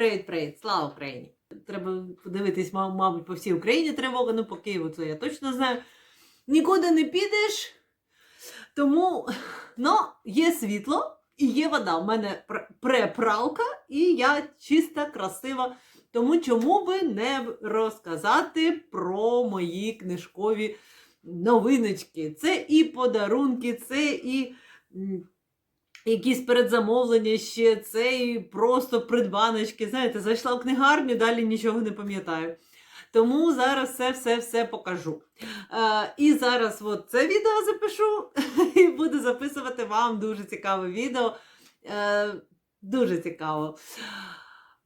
Привіт-привіт, слава Україні! Треба подивитись, мабуть, по всій Україні тривога, ну по Києву це я точно знаю. Нікуди не підеш. Тому ну, є світло і є вода. У мене пр- препралка, і я чиста, красива. Тому чому би не розказати про мої книжкові новиночки? Це і подарунки, це і якісь передзамовлення ще, це і просто придбаночки. Знаєте, зайшла в книгарню, далі нічого не пам'ятаю. Тому зараз все-все-все покажу. Е, і зараз от це відео запишу і буду записувати вам дуже цікаве відео. Е, дуже цікаво.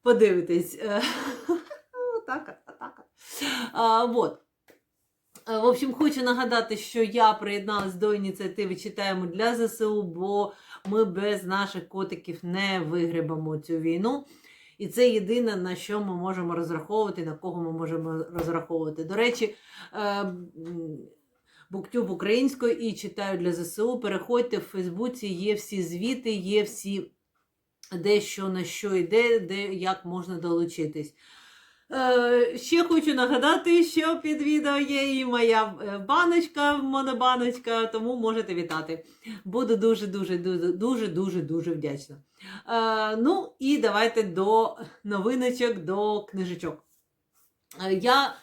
Подивитись. Е, Отака, отака. А, вот. Е, В общем, хочу нагадати, що я приєдналась до ініціативи Читаємо для ЗСУ, бо ми без наших котиків не вигребемо цю війну. І це єдине, на що ми можемо розраховувати, на кого ми можемо розраховувати. До речі, е, м, Буктюб українською і читаю для ЗСУ. Переходьте в Фейсбуці, є всі звіти, є всі де що на що йде, де як можна долучитись. Е, ще хочу нагадати, що під відео є і моя е, баночка, монобаночка, тому можете вітати. Буду дуже дуже дуже дуже вдячна. Е, ну і давайте до новиночок, до книжечок. Я,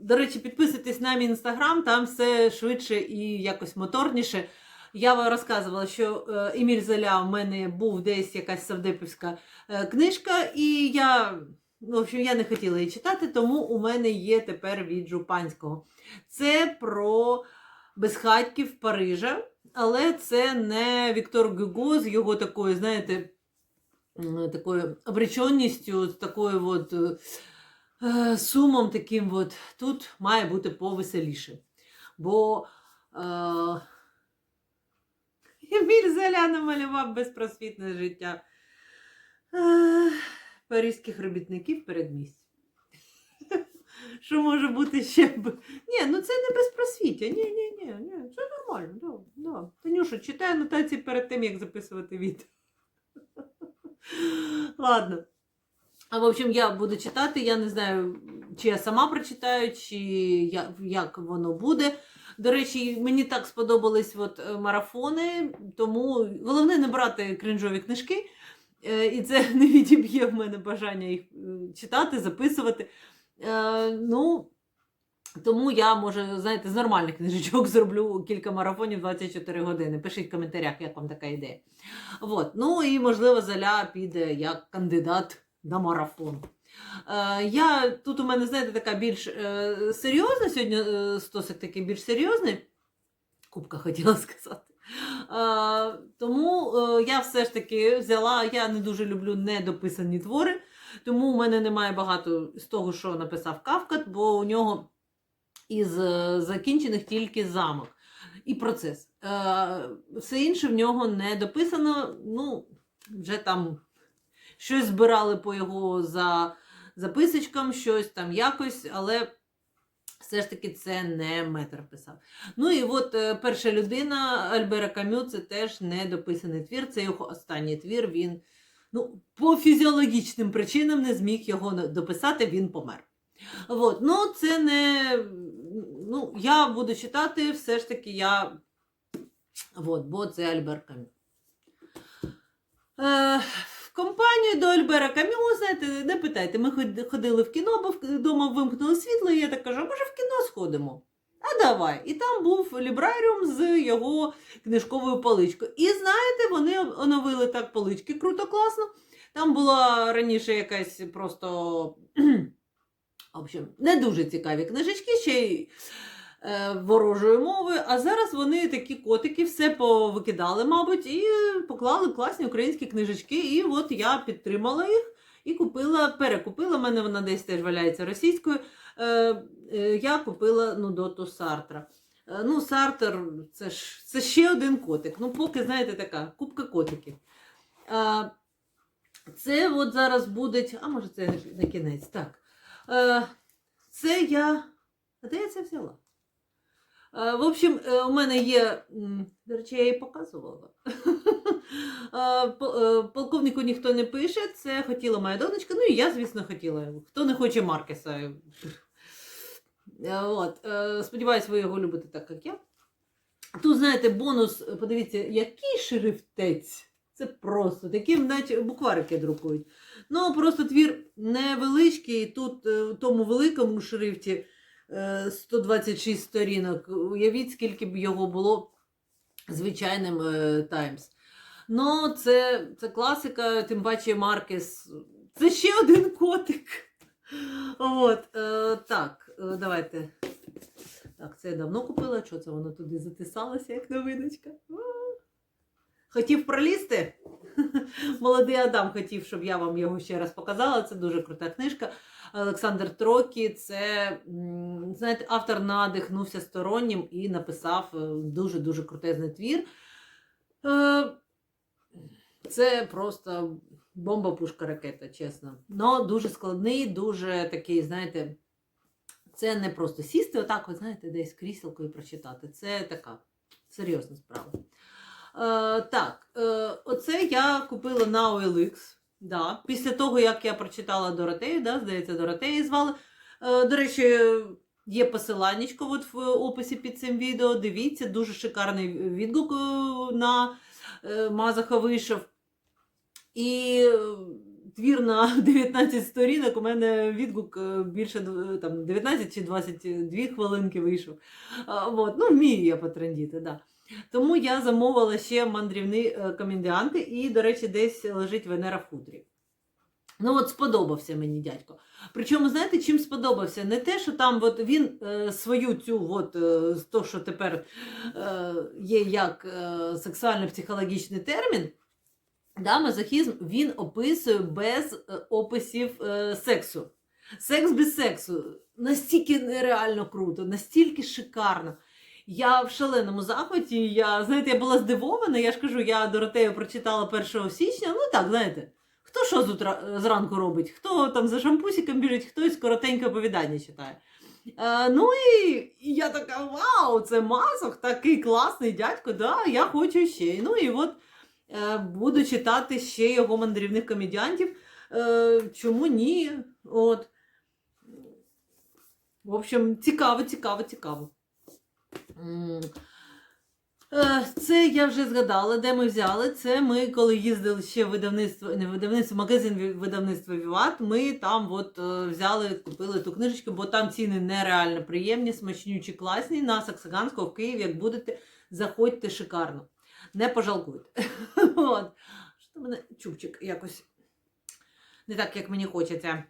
до речі, підписуйтесь на мій інстаграм, там все швидше і якось моторніше. Я вам розказувала, що Еміль Золя в мене був десь якась савдепівська книжка, і я, в общем, я не хотіла її читати, тому у мене є тепер від Жупанського. Це про безхатьків Парижа, але це не Віктор Гюго з його такою, знаєте, такою обреченністю, з такою от, е, е, сумом таким. От. Тут має бути повеселіше. Бо е, Еміль Золя намалював безпросвітне життя е, паризьких робітників передмість. Що може бути ще б. Ні, ну це не безпросвіття. Ні, ні, ні, ні. Це нормально. Да, да. Танюша, читай анотації перед тим, як записувати відео. Ладно. А в общем, я буду читати. Я не знаю, чи я сама прочитаю, чи як, як воно буде. До речі, мені так сподобались от, марафони, тому головне не брати кринжові книжки. Е, І це не відіб'є в мене бажання їх е, читати, записувати. Е, ну, тому я, може, знаєте, з нормальних книжечок зроблю кілька марафонів 24 години. Пишіть в коментарях, як вам така ідея. От. Ну і, можливо, Золя піде як кандидат на марафон. Я, тут у мене, знаєте, така більш серйозна сьогодні стосик такий більш серйозний. Кубка хотіла сказати. Тому е, я все ж таки взяла, я не дуже люблю недописані твори, тому у мене немає багато з того, що написав Кавкат, бо у нього із е, закінчених тільки замок і процес. Е, все інше в нього не дописано. Ну, вже там щось збирали по його за записочкам, щось там якось, але все ж таки це не метр писав. Ну і от е, перша людина Альбера Камю це теж недописаний твір. Це його останній твір. Він ну, по фізіологічним причинам не зміг його дописати, він помер. От, ну, це не. Ну, я буду читати, все ж таки я. От, бо це Альбер Камю. Е, компанію до Альбера Камю, знаєте, не питайте, ми ходили в кіно, бо вдома вимкнули світло, і я так кажу, може в кіно сходимо? А давай. І там був лібраріум з його книжковою поличкою. І знаєте, вони оновили так полички круто, класно. Там була раніше якась просто в общем, не дуже цікаві книжечки, ще й е, ворожою мовою. А зараз вони такі котики все повикидали, мабуть, і поклали класні українські книжечки. І от я підтримала їх і купила, перекупила. У мене вона десь теж валяється російською. Е, е, я купила Нудоту Сартра. Ну, Сартер це ж це ще один котик. Ну, поки, знаєте, така купка котиків. Це от зараз буде. А може, це на кінець. Так. Це я. А де я це взяла? Е, в общем, е, у мене є. До речі, я її показувала. Е, по- Полковнику ніхто не пише, це хотіла моя донечка. Ну і я, звісно, хотіла. Хто не хоче Маркеса? От. Сподіваюсь, ви його любите так, як я. Тут, знаєте, бонус, подивіться, який шрифтець. Це просто такі, наче букварики друкують. Ну, просто твір невеличкий. Тут в тому великому шрифті 126 сторінок. Уявіть, скільки б його було звичайним е, Таймс. Ну, це, це класика, тим паче Маркес. Це ще один котик. От, е, так, е, давайте. Так, це я давно купила. Що це воно туди затисалося, як новиночка? Хотів пролізти? Молодий Адам хотів, щоб я вам його ще раз показала. Це дуже крута книжка. Олександр Трокі, це, знаєте, автор надихнувся стороннім і написав е, дуже-дуже крутезний твір. Е, Це просто бомба, пушка, ракета, чесно. Но дуже складний, дуже такий, знаєте, це не просто сісти, отак, от, знаєте, десь кріселкою прочитати. Це така серйозна справа. Е, так, е, оце я купила на OLX. Да. Після того, як я прочитала Доротею, да, здається, Доротеї звали. Е, до речі, є посиланнячко от в описі під цим відео. Дивіться, дуже шикарний відгук е, на е, Мазаха вийшов. І е, твір на 19 сторінок. У мене відгук більше там, 19 чи 22 хвилинки вийшов. От. Ну, вмію я потрендіти, да. Тому я замовила ще мандрівні е, комендіанти, і, до речі, десь лежить Венера в хутрі. Ну, от сподобався мені дядько. Причому, знаєте, чим сподобався? Не те, що там от він е, свою цю, от, е, то, що тепер е, є як е, сексуально-психологічний термін, да, мазохізм, він описує без е, описів е, сексу. Секс без сексу настільки нереально круто, настільки шикарно. Я в шаленому захваті. Я, знаєте, я була здивована. Я ж кажу, я Доротею прочитала 1 січня. Ну так, знаєте, хто що з утра, зранку робить, хто там за шампусиком біжить, хтось коротеньке оповідання читає. Е, ну і я така: вау, це масок, такий класний дядько, да, я хочу ще. Ну і от е, буду читати ще його мандрівних комедіантів. Е, чому ні? От. В общем, цікаво, цікаво, цікаво. Е, Це я вже згадала, де ми взяли. Це ми, коли їздили ще в видавництво, не видавництво, магазин видавництва Віват, ми там от е, взяли, купили ту книжечку, бо там ціни нереально приємні, смачнючі, класні. На Саксаганського в Києві, як будете, заходьте шикарно. Не пожалкуйте. От. Що мене чубчик якось не так, як мені хочеться.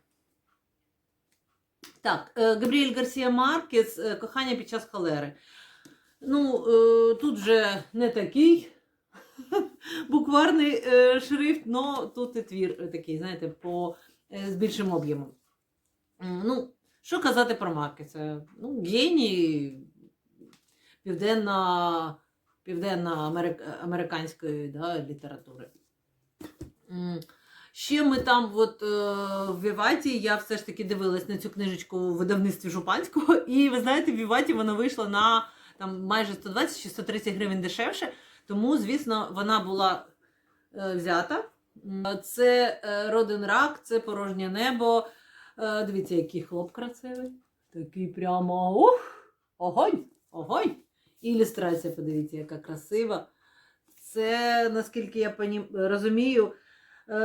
Так, е, Габріель Гарсія Маркес Кохання під час холери. Ну, е, тут вже не такий букварний е, шрифт, але тут і твір такий, знаєте, по, е, з більшим об'ємом. Ну, що казати про Маркеса? Ну, геній південно, південно-американської да, літератури. Ще ми там, от в Віваті, я все ж таки дивилась на цю книжечку у видавництві Жупанського, і ви знаєте, в Віваті вона вийшла на там майже 120 чи 130 гривень дешевше. Тому, звісно, вона була е, взята. Це е, Роден рак, це порожнє небо. Е, дивіться, який хлоп красивий. Такий прямо ух! Огонь! Огонь! І ілюстрація, подивіться, яка красива. Це, наскільки я поні... розумію, е,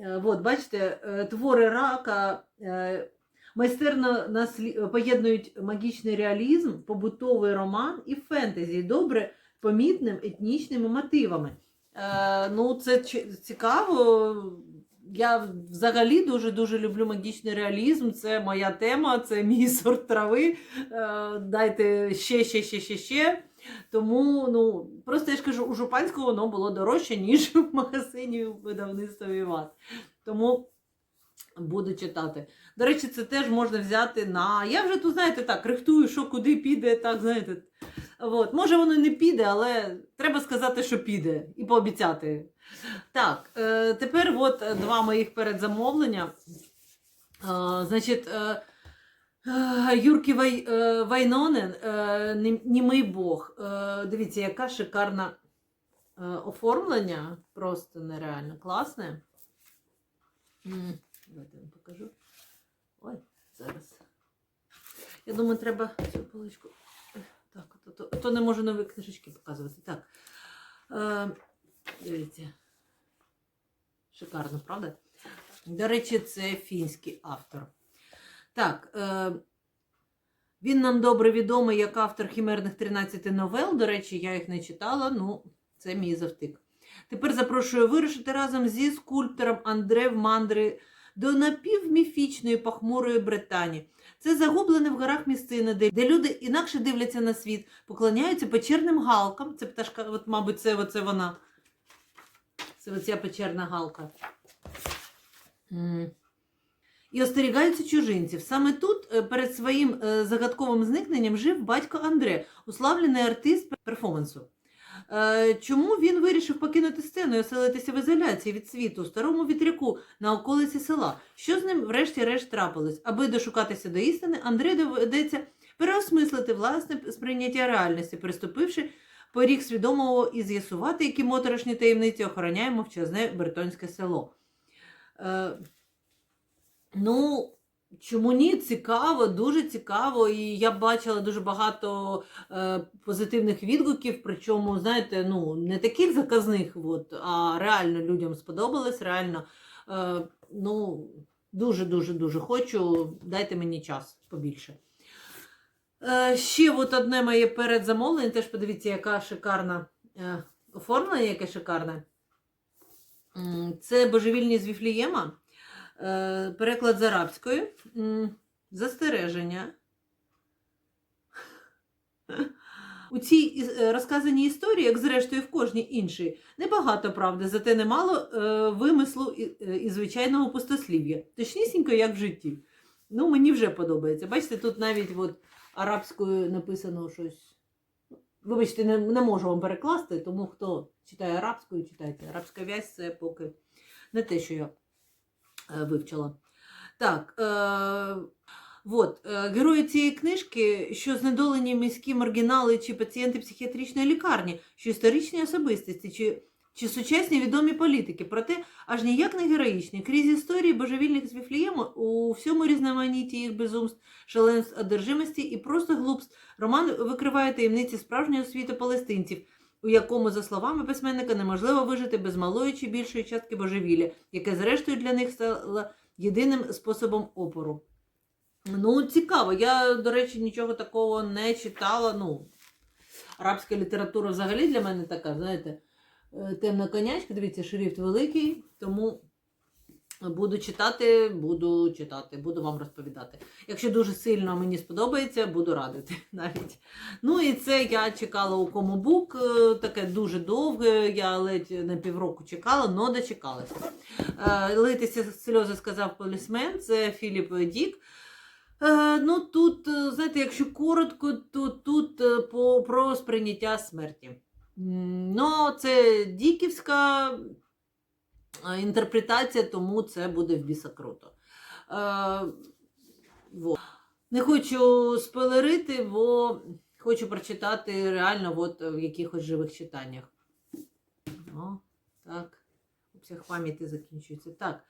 е, от, бачите, е, твори рака. Е, Майстерно наслі... поєднують магічний реалізм, побутовий роман і фентезі добре помітним етнічними мотивами. Е, ну, це цікаво. Я взагалі дуже-дуже люблю магічний реалізм. Це моя тема, це мій сорт трави. Е, дайте ще, ще, ще, ще, ще. Тому, ну, просто я ж кажу, у Жупанського воно було дорожче, ніж в магазині видавництва Віват. Тому буду читати. До речі, це теж можна взяти на. Я вже тут, знаєте, так, рихтую, що куди піде, так, знаєте. От. Може, воно не піде, але треба сказати, що піде, і пообіцяти. Так, е, тепер от два моїх передзамовлення. Е, значить, е, е, Юрки Вай, е, Вайнонен, е, Німий Бог. Дивіться, яка шикарна оформлення просто нереально класне. Давайте вам покажу. Ой, зараз. Я думаю, треба цю поличку. Так, то, то, то не можу нові книжечки показувати. Так. Е, дивіться. Шикарно, правда? До речі, це фінський автор. Так. Е, він нам добре відомий як автор хімерних 13 новел. До речі, я їх не читала, ну, це мій завтик. Тепер запрошую вирушити разом зі скульптором Андре в мандри до напівміфічної похмурої Британії. Це загублене в горах місцина, де, де люди інакше дивляться на світ, поклоняються печерним галкам. Це пташка, от, мабуть, це оце вона. Це оця печерна галка. І остерігаються чужинців. Саме тут е, перед своїм е, загадковим зникненням жив батько Андре, уславлений артист перформансу. Е, Чому він вирішив покинути сцену і оселитися в ізоляції від світу, старому вітряку на околиці села? Що з ним врешті-решт трапилось? Аби дошукатися до істини, Андре доведеться переосмислити власне сприйняття реальності, приступивши поріг свідомого і з'ясувати, які моторошні таємниці охороняє мовчазне Бертонське село. Е, ну, чому ні? Цікаво, дуже цікаво. І я бачила дуже багато е, позитивних відгуків, причому, знаєте, ну, не таких заказних, от, а реально людям сподобалось, реально. Е, ну, дуже-дуже дуже хочу. Дайте мені час побільше. Е, ще от одне моє передзамовлення, теж подивіться, яка шикарна е, оформлення, яке шикарне. Це божевільні з Віфлієма. Е, переклад з арабської. Застереження. У цій е, розказаній історії, як зрештою в кожній іншій, небагато правди, зате немало е, вимислу і, і звичайного пустослів'я. Точнісінько, як в житті. Ну, мені вже подобається. Бачите, тут навіть от арабською написано щось. Вибачте, не, не можу вам перекласти, тому хто читає арабською, читайте. Арабська вязь це поки не те, що я вивчила. Так. Е, от, е, герої цієї книжки, що знедолені міські маргінали чи пацієнти психіатричної лікарні, що історичні особистості, чи, чи сучасні відомі політики, проте аж ніяк не героїчні. Крізь історії божевільних з Віфлієму у всьому різноманітті їх безумств, шаленств, одержимості і просто глупств роман викриває таємниці справжнього світу палестинців, у якому, за словами письменника, неможливо вижити без малої чи більшої частки божевілля, яке зрештою для них стало єдиним способом опору. Ну, цікаво. Я, до речі, нічого такого не читала. Ну, арабська література взагалі для мене така, знаєте, е, темна конячка. Дивіться, шрифт великий, тому буду читати, буду читати, буду вам розповідати. Якщо дуже сильно мені сподобається, буду радити навіть. Ну і це я чекала у Комобук, е, таке дуже довге, я ледь на півроку чекала, але дочекалася. Е, Литися сльози сказав полісмен, це Філіп Дік. Е, Ну тут, знаєте, якщо коротко, то тут про сприйняття смерті. Ну, це діківська інтерпретація, тому це буде в біса круто. Е, вот. Не хочу спойлерити, бо хочу прочитати реально от в якихось живих читаннях. О, так. Обсяг пам'яті закінчується. Так.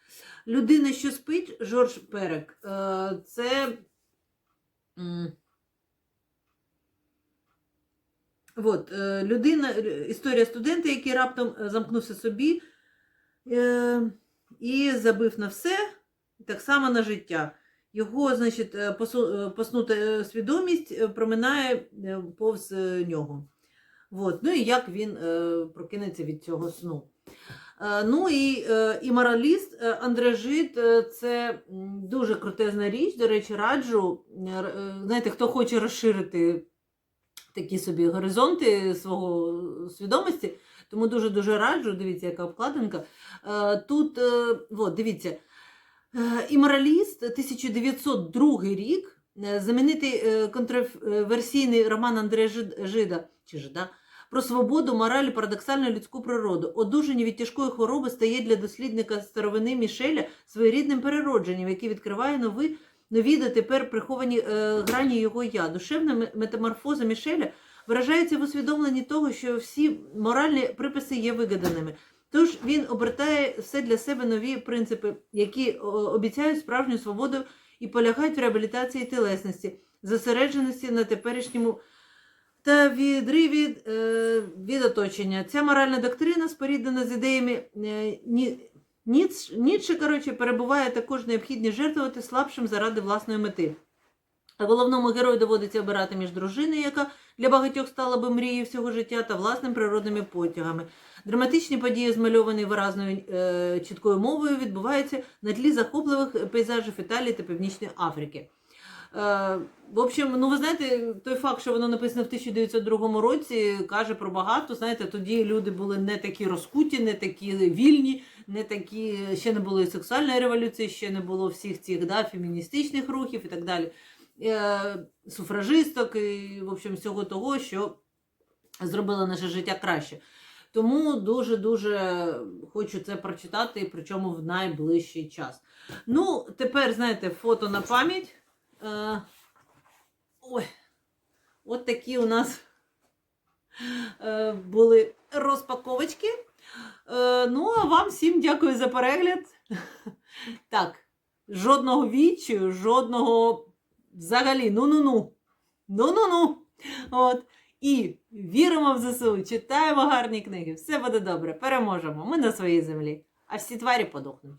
Людина, що спить, Жорж Перек. Е, Це. От, е, людина, е, історія студента, який раптом е, замкнувся собі е, і забив на все, так само на життя. Його, значить, е, е, поснута е, свідомість е, проминає е, повз е, нього. От. Ну і як він е, прокинеться від цього сну. Е, Ну і, е, і мораліст е, Андре Жит е, це дуже крутезна річ. До речі, раджу. Е, е, Знаєте, хто хоче розширити такі собі горизонти свого свідомості, тому дуже-дуже раджу. Дивіться, яка обкладинка. Е, Тут, е, от, дивіться, е, і мораліст 1902 рік. Знаменитий контроверсійний роман Андрея Жида чи Жида про свободу, мораль і парадоксальну людську природу. Одужання від тяжкої хвороби стає для дослідника старовини Мішеля своєрідним переродженням, яке відкриває нові, нові дотепер приховані е, грані його я. Душевна метаморфоза Мішеля виражається в усвідомленні того, що всі моральні приписи є вигаданими. Тож він обертає все для себе нові принципи, які обіцяють справжню свободу і полягають в реабілітації тілесності, зосередженості на теперішньому та відриві е, від оточення. Ця моральна доктрина, споріднена з ідеями е, Ніцше, коротше, перебуває також необхідність жертвувати слабшим заради власної мети. Головному герою доводиться обирати між дружиною, яка для багатьох стала би мрією всього життя, та власним природними потягами. Драматичні події, змальовані виразною е, чіткою мовою, відбуваються на тлі захопливих пейзажів Італії та Північної Африки. Е, в общем, ну ви знаєте, той факт, що воно написано в 1902 році, каже про багато. Знаєте, тоді люди були не такі розкуті, не такі вільні, не такі, ще не було і сексуальної революції, ще не було всіх цих да, феміністичних рухів і так далі. Е, суфражисток і, в общем, всього того, що зробило наше життя краще. Тому дуже-дуже хочу це прочитати, причому в найближчий час. Ну, тепер, знаєте, фото на пам'ять. Е, ой, от такі у нас е, були розпаковочки. Ну, а вам всім дякую за перегляд. Так, жодного вічу, жодного взагалі, ну-ну-ну. Ну-ну-ну. От. І віримо в ЗСУ, читаємо гарні книги. Все буде добре, переможемо. Ми на своїй землі. А всі тварі подохнуть.